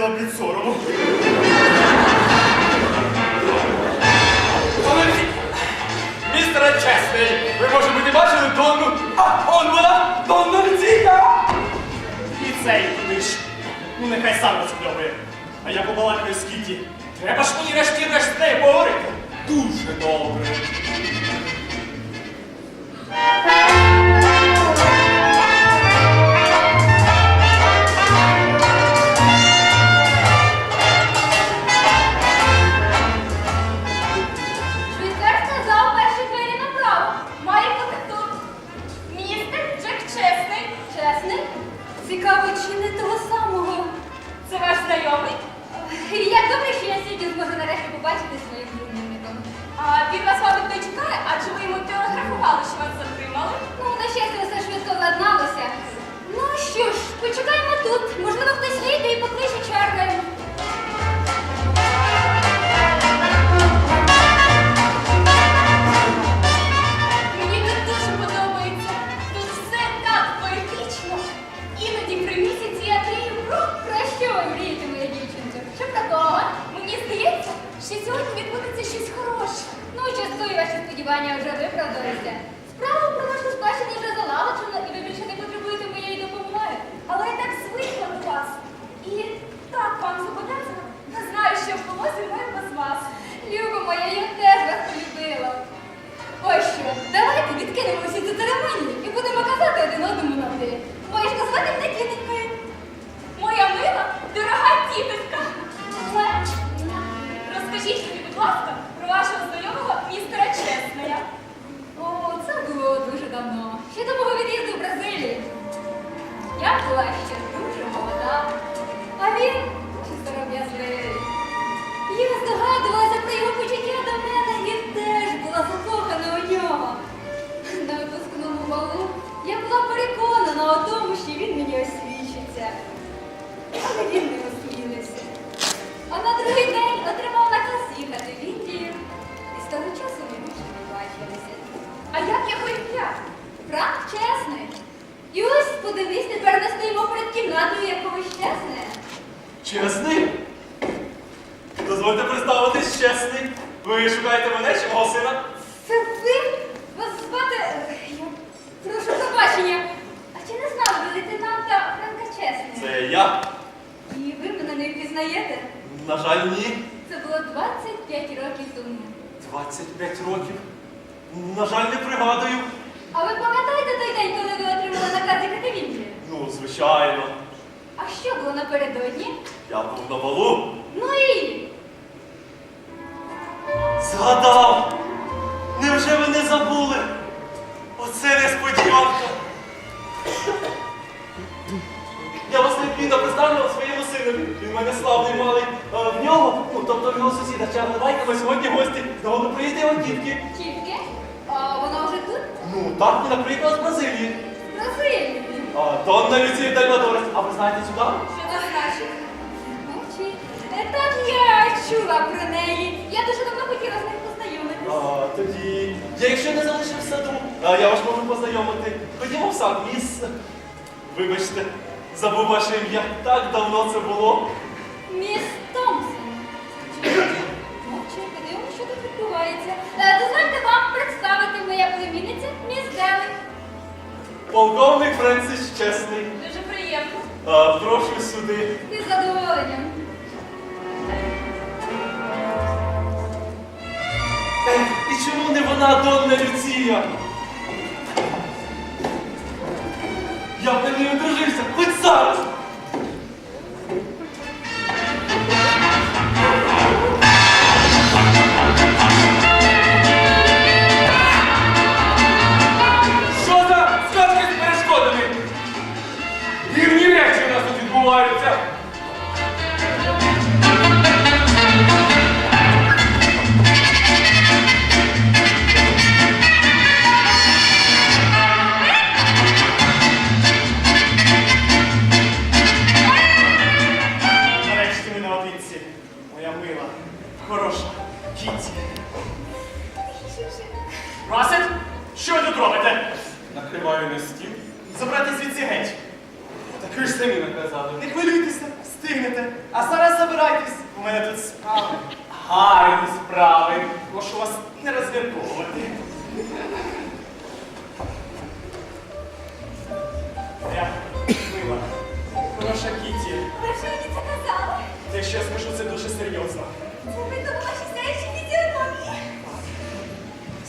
застигла від сорому. Містере Чесний, ви, може бути, бачили Донну? А, он вона! Донна Люційка! І цей туди ж. Ну нехай сам розпльовує. А я побалакаю з Кіті. Треба ж мені решті-решт з нею поговорити. Дуже добре. Цікаво, не того самого. Це ваш знайомий? Як добре, що я сьогодні зможу нарешті побачити своїм племінником. А він вас, мабуть, не чекає, адже ви йому телеграфували, що вас затримали. Ну, на щастя, все швидко владналося. Ну що ж, почекаємо тут. Можливо, хтось вийде і покличе чергою. Сподівання вже виправдалися. Справа про нашу спадщину вже залагоджена, і ви більше не потребуєте моєї допомоги. Але я так звикла до вас. І так вам зобов'язана. Не знаю, що було зі мною без вас. Люба моя, я теж вас полюбила. Ось що, давайте відкинемо всі ці церемонії і будемо казати один одному на ти. Можеш назвати мене тітонькою. Моя мила, дорога тітонька. Муа. Розкажіть мені, будь ласка, про вашого знайомого Я була ще жаль, не пригадую. А ви пам'ятаєте той день, коли ви отримали наказ Індію? Ну, звичайно. А що було напередодні? Я був на балу. Ну і Згадав! Невже ви не забули? Оце несподіванка. Я вас неодмінно представлю своєму синові. Він мене славний малий. А, в нього, ну тобто в його сусіда Чарлайка, ми сьогодні гості. Знову приїде його дітки. тільки? А вона вже тут? Ну, так, вона приїхала з Бразилії. В Бразилії. А, Донна Люція Дальвадорець. А ви знаєте сюди? Що це значить? Мовчи. Е, Так я чула про неї. Я дуже давно хотіла з нею познайомитися. А, тоді, я якщо не залишив в саду, а, я вас можу познайомити. Ходімо в сад, міс. Вибачте, забув ваше ім'я. Так давно це було. Міс Томпсон. Тут відбувається. Е, Дозвольте вам представити моя племінниця, міс Дели. Полковник Френсис Чесний. Дуже приємно. А, прошу сюди. Із задоволенням. Ех, і чому не вона, Донна Люція? Я б на неї одружився, хоч зараз. Те, що я скажу, це дуже серйозно. Це ваші сяючі фізіономії.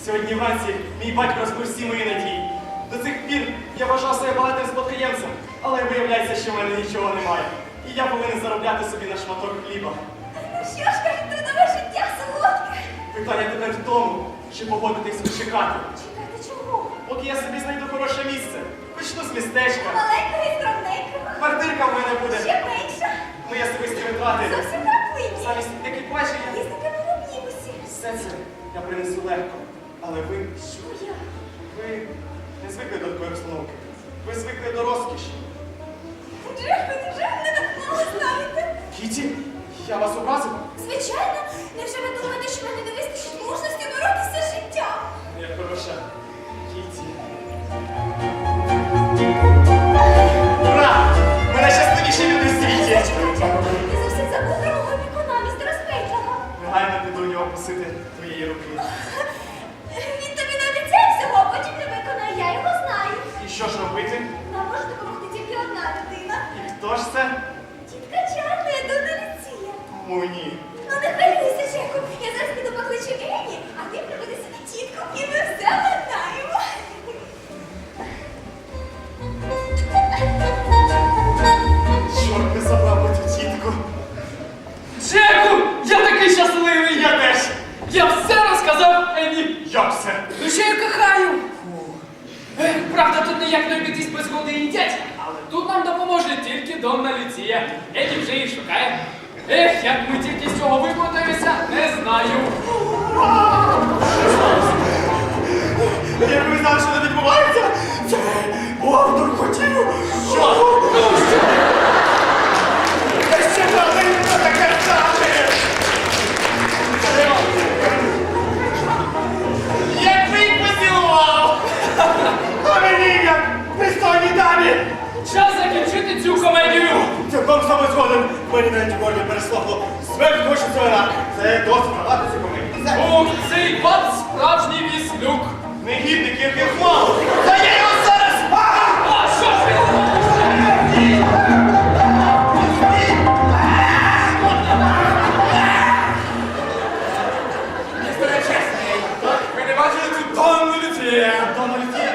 Сьогодні вранці мій батько розбив всі мої надії. До цих пір я вважав себе багатим спадкоємцем, але виявляється, що в мене нічого немає. І я повинен заробляти собі на шматок хліба. Ну що ж, кажуть, трудове життя солодке. Питання тепер в тому, чи погодитись чекати. Чекайте, чого? Поки я собі знайду хороше місце. Почну з містечка. Маленького і скромненького. Квартирка в мене буде. Ще менша. Мої особисті витрати. Зовсім крапливі. Замість екіпажі я Їздите в автобусі. все це я принесу легко. Але ви, Що я? ви не звикли до такої обстановки. Ви звикли до розкіші. Джефи, невже ви мене так мало знаєте? Кіті, я вас образив? Звичайно, невже ви думаєте, що мене не вистачить мужності боротися з життям? Я хороша. У твоєї руки. Він тобі не обіцяє всього, а потім не виконає, я його знаю. І що ж робити? Нам може допомогти тільки одна людина. І хто ж це? Тітка Чарли, Дона Люція. О, ні. Ну не Смерть хоче цього. Це досить багато комедію. Ух, цей пан справжній віслюк. Негідник, яких мало. Та я його зараз. А! Що ж? Ви.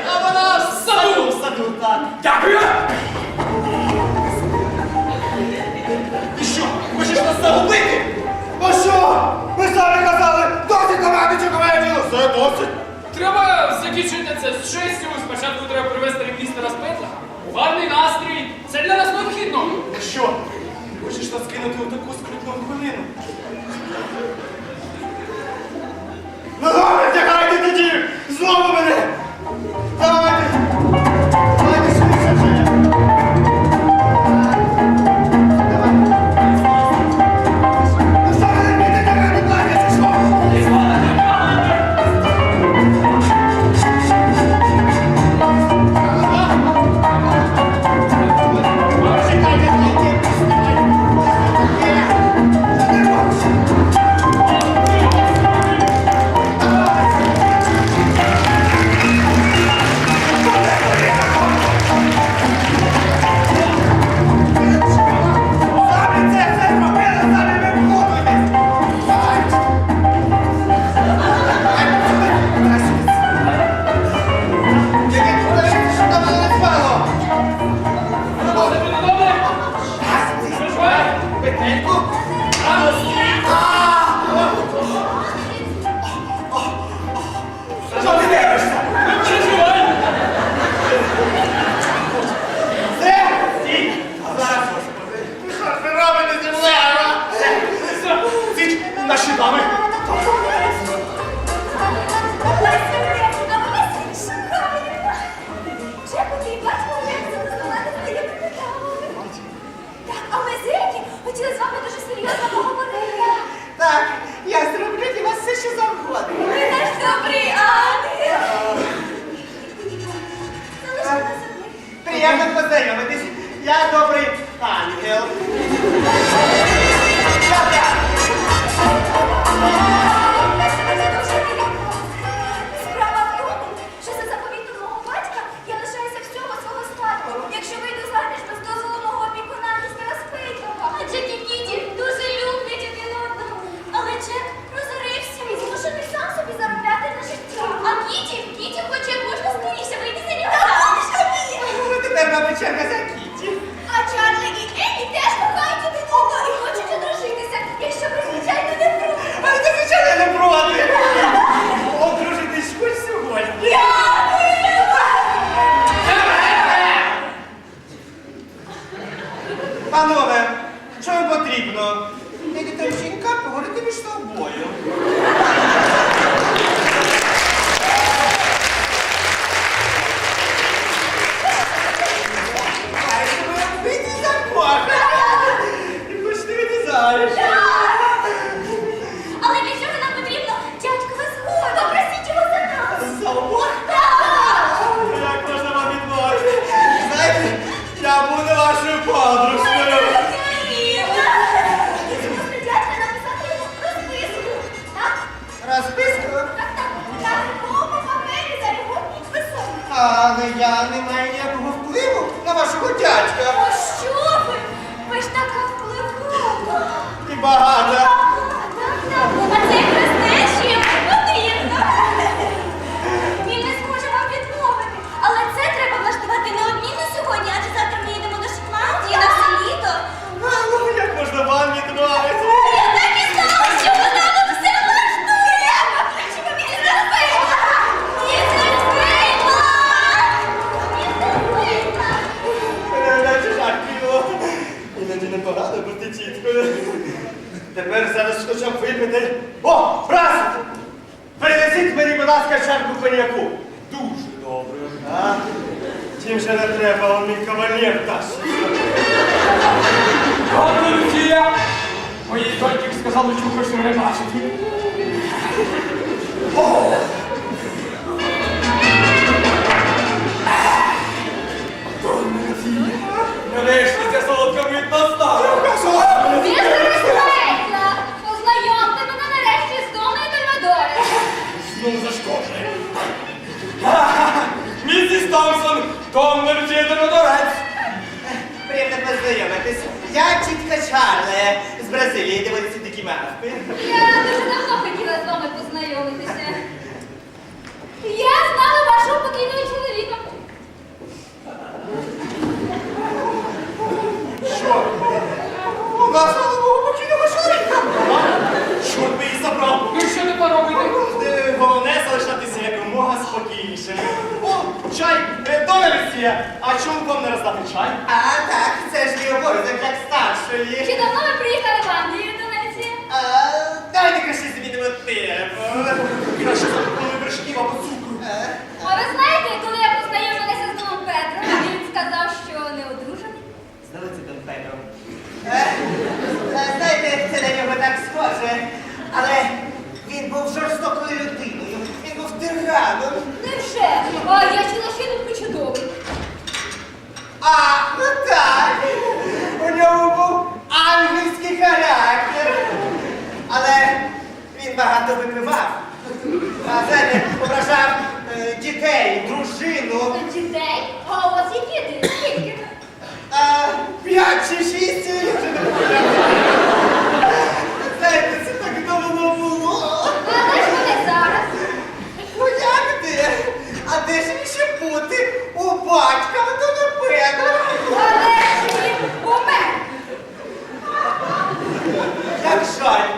А вона в саду. В саду, так. Дякую. Досить. Треба закінчити це з честю. Спочатку треба привезти містера з петла. гарний настрій. Це для нас необхідно. Що, хочеш нас кинути у таку скрутну хвилину? Ногами тягайте тоді! Знову мене! Люція Приємно познайомитись. Я тітка Чарле з Бразилії, де водяться такі мавпи. Я дуже давно хотіла з вами познайомитися. Я знала вашого покійного чоловіка. Що? У нас нового покійного чоловіка. Чорт би її забрав! Ну що тепер робити? Е, Головне залишатися якомога спокійнішим. Чай! Е, Люція! А чому б вам не роздати чай? А, так, це ж мій обов'язок як старшої. Чи давно ви приїхали в Англію до Ненсі? А, Дайте краще змінимо тему. Краще запропонуй вершків або цукру. Е, А ви знаєте, коли я познайомилася з Домом Петром, він сказав, що не одружений? Знову це Дон Петро. Е, е, Знаєте, це на нього так схоже, але він був жорстокою людиною. Він. Невже? А я чула, що він причудовий. А, ну так. У нього був ангельський характер. Але він багато випивав. А знаєте, ображав е, дітей, дружину. Дітей? А у вас є діти? Скільки? А, п'ять чи шість, я вже не пам'ятаю. Знаєте, це так давно було. А де ж вони зараз? Ну як де? Він ще бути? У батька, певно. Але ж він помер. Як жаль.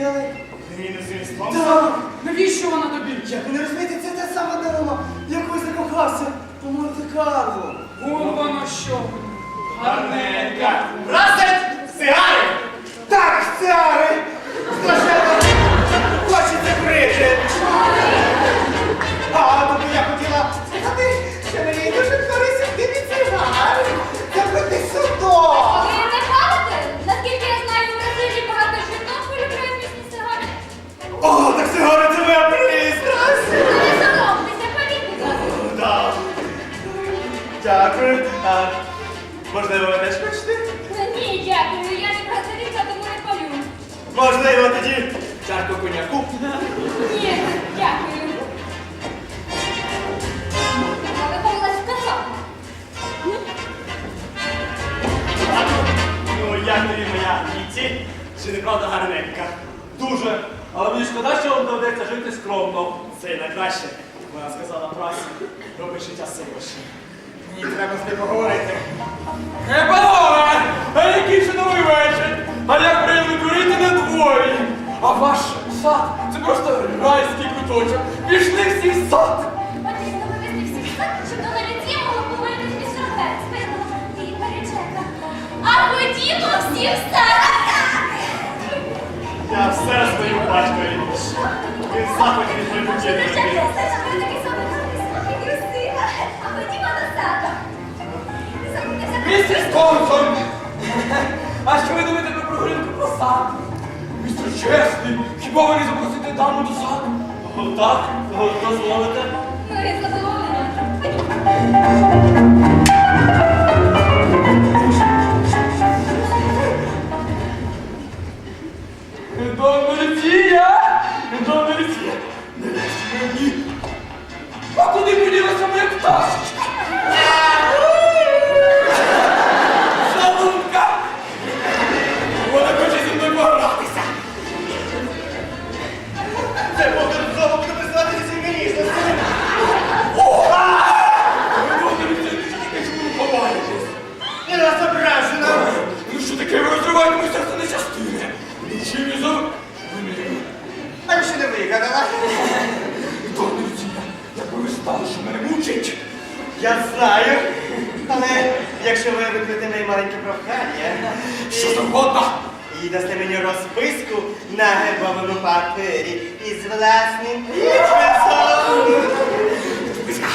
Делик? мені звісно. Так. Навіщо вона тобі? Як ви не розумієте, це та сама дарома, якою закохався у Монте-Карло. Вон воно що. Гарненька. Брасить! Сигари! Так, цяри! Сад це просто райський куточок. Пішли всі в сад! Потрібно вивезти всіх так, щоб до наліті могло помитись між шарбет, спинила і перечека. А ходімо всі в сад. Я все знаю батькові. Він заході від гарний, самий красивий. А саду. Що ви думаєте про прогулянку про сад? Містер Чесний, хіба ви не запросите даму до саду? Так, дозволите. Ну, і задоволення. Вийдемо їх, а давай. Як ви що мене мучить? Я знаю. Але якщо ви виклите моє маленьке прохання, Що завгодно? і дасте мені розписку на гербовому папері із власним підписом.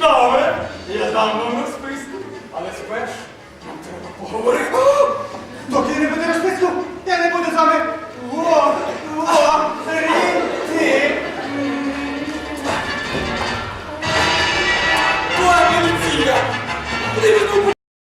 Добре, я дам вам розписку, але спершу нам треба поговорити. Доки не буде розписку, я не буду з вами говорити. สองสี่สี่ตัวมันเป็นสีอะไม่ได้เป็นตัว